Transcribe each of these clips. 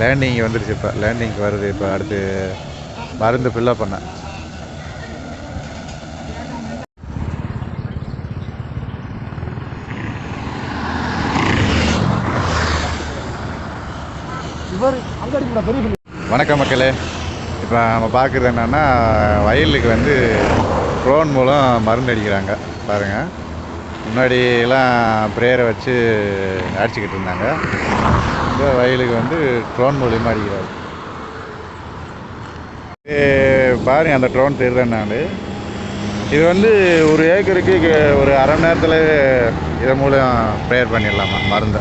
Landing வந்துருச்சு இப்போ. லேண்டிங்க்கு வருது. இப்போ அடுத்து மருந்து ஃபில்லப் பண்ண இவர் அங்கே அடிக்கூட பெரிய பிள்ளை. வணக்கம் மக்களே. இப்போ நம்ம பார்க்குறது என்னென்னா வயலுக்கு வந்து ட்ரோன் மூலம் மருந்து அடிக்கிறாங்க. பாருங்கள் முன்னாடியெல்லாம் ப்ரேயரை வச்சு அடிச்சுக்கிட்டு இருந்தாங்க. இந்த வயலுக்கு வந்து ட்ரோன் மூலியமாக அடிக்கிறாங்க பாரு அந்த ட்ரோன் தெரியுதுனால இது வந்து ஒரு ஏக்கருக்கு ஒரு அரை மணி நேரத்தில் இதன் மூலம் ப்ரேயர் பண்ணிடலாமா? மருந்தை.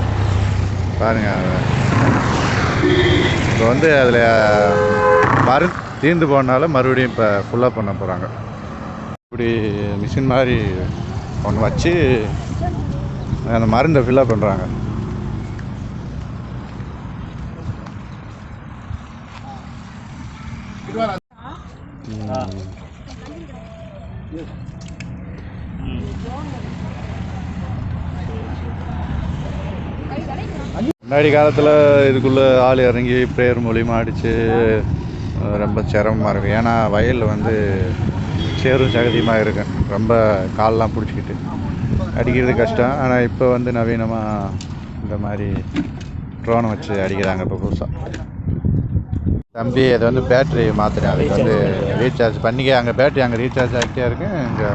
பாருங்கள் இப்போ வந்து அதில் மரு தீர்ந்து போனாலும் மறுபடியும் இப்போ ஃபுல்லாக பண்ண போகிறாங்க இப்படி மிஷின் மாதிரி ஒன்று வச்சு அந்த மருந்தை ஃபில்லப் பண்ணுறாங்க முன்னாடி காலத்தில் இதுக்குள்ளே ஆள் இறங்கி ப்ரேயர் மூலியமாக அடித்து ரொம்ப சிரமமாக இருக்கும். ஏன்னா வயலில் வந்து சேரும் சகதியமாக இருக்கும். ரொம்ப கால்லாம் பிடிச்சிக்கிட்டு. அடிக்கிறது கஷ்டம். ஆனால் இப்போ வந்து நவீனமாக இந்த மாதிரி ட்ரோனை வச்சு அடிக்கிறாங்க இப்போ புதுசாக தம்பி அது வந்து பேட்ரி மாற்றுறேன் அதுக்கு வந்து ரீசார்ஜ் பண்ணிக்க அங்கே பேட்ரி அங்கே ரீசார்ஜ் ஆகிட்டே இருக்கு. இங்கே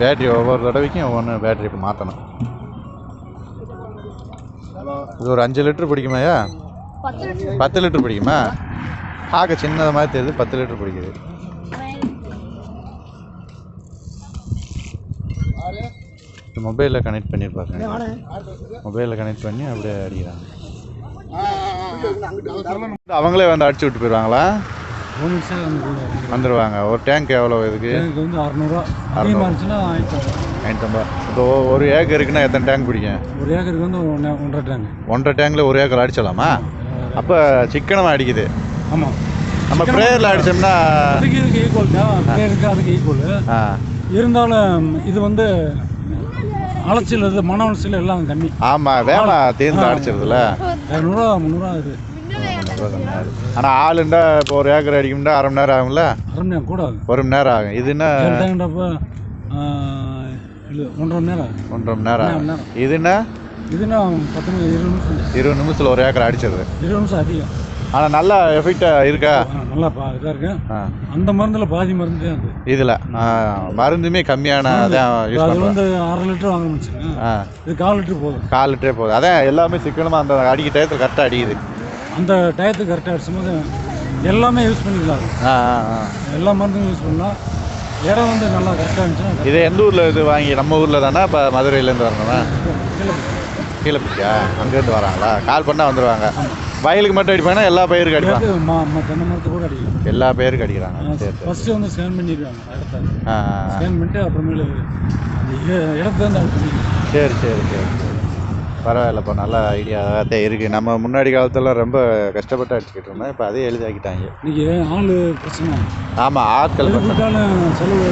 பேட்ரி ஒவ்வொரு தடவைக்கும் ஒவ்வொன்று பேட்ரி இப்போ மாற்றணும் இது ஒரு அஞ்சு லிட்டர் பிடிக்குமாயா பத்து லிட்டர் பிடிக்குமா? பார்க்க சின்னது மாதிரி தெரியுது பத்து லிட்டர் பிடிக்குது. மொபைலில் கனெக்ட் பண்ணியிருப்பாங்க மொபைலில் கனெக்ட் பண்ணி அப்படியே அடிக்கிறாங்க. அவங்களே வந்து அடிச்சு விட்டு போயிடுவாங்களா வந்துடுவாங்க ஒரு டேங்க் எவ்வளோ இதுக்கு? எனக்கு வந்து அறநூறுவா. ஐநூற்றம்பது இப்போ ஒரு ஏக்கர் இருக்குன்னா எத்தனை டேங்க் பிடிக்கும்? ஒரு ஏக்கருக்கு வந்து ஒன்றே ஒன்றரை டேங்கு ஒன்றரை டேங்கில் ஒரு ஏக்கர் அடிச்சிடலாமா? அப்போ சிக்கனமாக அடிக்குது. ஆமாம் நம்ம ப்ரேயரில் அடித்தோம்னா அதுக்கு இதுக்கு ஈக்குவல் தான். பேருக்கு அதுக்கு ஈக்குவல் இருந்தாலும் இது வந்து அலைச்சல் இது மன அலைச்சல் எல்லாம் கம்மி. ஆமாம் வேணாம் தீர்ந்து அடிச்சிருதுல இரநூறுவா முந்நூறுவா இது ஆனால் ஆளுண்டா இப்போ ஒரு ஏக்கர் அடிக்கணும்னா அரை மணி நேரம் ஆகும்ல? அரை மணி நேரம் கூட ஆகும் ஒரு மணி நேரம் ஆகும். டேங்கப்போ இல்லை ஒன்றரை மணி நேரம் ஒன்றரை மணி நேரம் ஆகும். நேரம். இதுன்னா இதுன்னா பத்து இருபது நிமிஷம். இருபது நிமிஷத்தில் ஒரு ஏக்கர் அடிச்சிருது. இருபது நிமிஷம் அதிகம். ஆனால் நல்லா எஃபெக்டாக இருக்கா? நல்லா பா இதாக இருக்கு? அந்த மருந்தில் பாதி மருந்து தான் இதில்? மருந்துமே கம்மியான அதான் யூஸ் அது வந்து அரை லிட்டர் வாங்க முடிச்சுங்க. ஆ. இது கால் லிட்டர் போதும். கால் லிட்டரே போகுது அதான் எல்லாமே சிக்கனமாக அந்த அடிக்க டயத்தில் கரெக்டாக அடிக்குது. அந்த டயத்துக்கு கரெக்டாக அடிச்சும்போது எல்லாமே யூஸ் பண்ணிக்கலாம். ஆ ஆ எல்லா மருந்தும் யூஸ் பண்ணலாம். இடம் வந்து நல்லா கரெக்டாக இருந்துச்சுன்னா இது எந்த ஊரில் இது வாங்கி நம்ம ஊரில் தானே? இப்போ மதுரையிலேருந்து வரணுமா? கீழே அங்கேருந்து வராங்களா? கால் பண்ணால் வந்துடுவாங்க வயலுக்கு மட்டும் அடிப்பாங்கன்னா எல்லா பயிருக்கும் அடிப்பாங்க தென்னை மரத்தை கூட அடிக்கலாம். எல்லா பயிருக்கும் அடிக்கிறாங்க. சரி ஃபஸ்ட்டு வந்து ஸ்கேன் பண்ணிடுவாங்க. ஸ்கேன் பண்ணிட்டு அப்புறமேலு இடத்த வந்து சரி சரி சரி பரவாயில்லப்பா நல்ல ஐடியாவாக தான் இருக்குது நம்ம முன்னாடி காலத்தில் ரொம்ப கஷ்டப்பட்டு அடிச்சுக்கிட்டு இருந்தோம். இப்போ அதே எளிதாக்கிட்டாங்க. இன்னைக்கு ஆள் பிரச்சனை. ஆமாம் ஆட்கள் செலவு.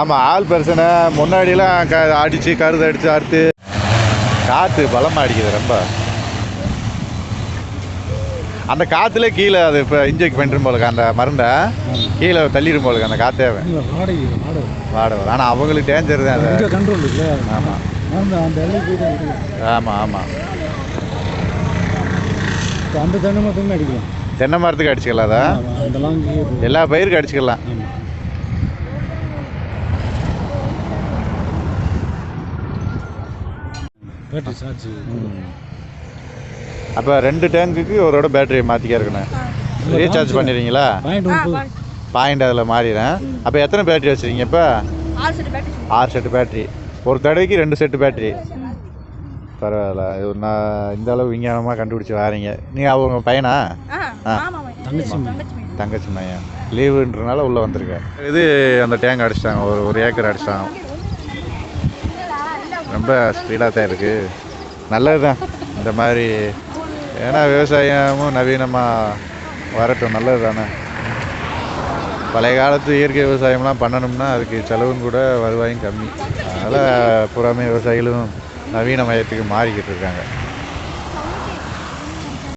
ஆமாம் ஆள் பிரச்சனை. முன்னாடிலாம் க அடித்து கருது அடித்து அறுத்து. காற்று பலமாக அடிக்குது ரொம்ப. அந்த காற்றுல கீழே அது இப்போ இன்ஜெக்ட் பண்ணிடும் போலுக்கு அந்த மருந்தை கீழே தள்ளிடும் போலுக்கு அந்த காற்றே வாடகை வாடகை. வாட ஆனால் அவங்களுக்கு டேஞ்சர் தான் அது. கண்ட்ரோல் ஆமாம். ஆமாம் ஆமாம் அந்த தென்னை மரத்துமே அடிக்கலாம். தென்னை மரத்துக்கு அடிச்சுக்கலாம் அதை. ஆமா, அந்த லாங்கு எல்லா பயிருக்கும் அடிச்சுக்கலாம். Battery charge. அப்போ ரெண்டு டேங்குக்கு ஒரு பேட்டரியை மாற்றிக்க இருக்கணும். ரீசார்ஜ் பண்ணிடுறீங்களா? பாயிண்ட் அதில் மாறிடுறேன் அப்போ எத்தனை பேட்டரி வச்சுருக்கீங்க இப்போ? ஆறு செட்டு பேட்டரி ஒரு தடவைக்கு ரெண்டு செட்டு பேட்டரி பரவாயில்ல. இது நான் இந்த அளவு விஞ்ஞானமாக கண்டுபிடிச்சி வாரீங்க. நீங்கள் அவங்க பையன். தங்கச்சி மையன் லீவுன்றனால உள்ளே வந்திருக்கேன் இது அந்த டேங்க் அடிச்சிட்டாங்க. ஒரு ஒரு ஏக்கர் அடிச்சிட்டாங்க. ரொம்ப ஸ்பீடாக தான் இருக்குது நல்லது தான் இந்த மாதிரி ஏன்னா விவசாயமும் நவீனமாக வரட்டும். நல்லது தானே பழைய காலத்து இயற்கை விவசாயம்லாம் பண்ணணும்னா அதுக்கு செலவும் கூட வருவாயும் கம்மி. அதனால் புறாமே விவசாயிகளும் நவீன மயத்துக்கு மாறிக்கிட்டு இருக்காங்க.